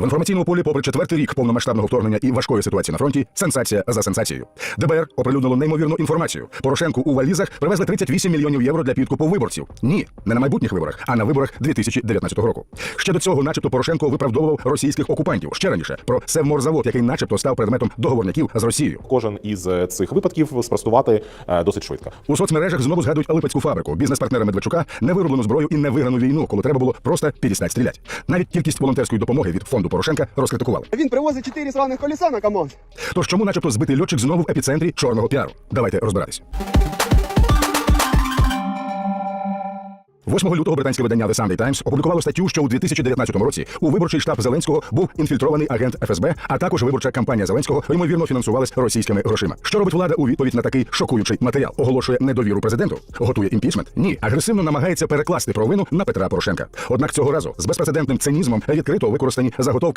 В інформаційному полі, попри четвертий рік повномасштабного вторгнення і важкої ситуації на фронті, сенсація за сенсацією. ДБР оприлюднило неймовірну інформацію. Порошенку у валізах привезли 38 мільйонів євро для підкупу виборців. Ні, не на майбутніх виборах, а на виборах 2019 року. Ще до цього, начебто, Порошенко виправдовував російських окупантів. Ще раніше про Севморзавод, який, начебто, став предметом договорників з Росією. Кожен із е, цих випадків спростувати е, досить швидко. У соцмережах знову згадують Липецьку фабрику, бізнес-партнера Медведчука, невироблену зброю і невиграну війну, коли треба було просто перестать стріляти. Навіть кількість волонтерської допомоги від фонду Порошенка розкритикували. Він привозить 4 сраних коліса на камон. Тож чому, начебто, збитий льотчик знову в епіцентрі чорного піару? Давайте розбиратись. 8 лютого британське видання The Sunday Times опублікувало статтю, що у 2019 році у виборчий штаб Зеленського був інфільтрований агент ФСБ, а також виборча кампанія Зеленського ймовірно фінансувалась російськими грошима. Що робить влада у відповідь на такий шокуючий матеріал? Оголошує недовіру президенту, готує імпічмент? Ні, агресивно намагається перекласти провину на Петра Порошенка. Однак цього разу з безпрецедентним цинізмом відкрито використані заготовки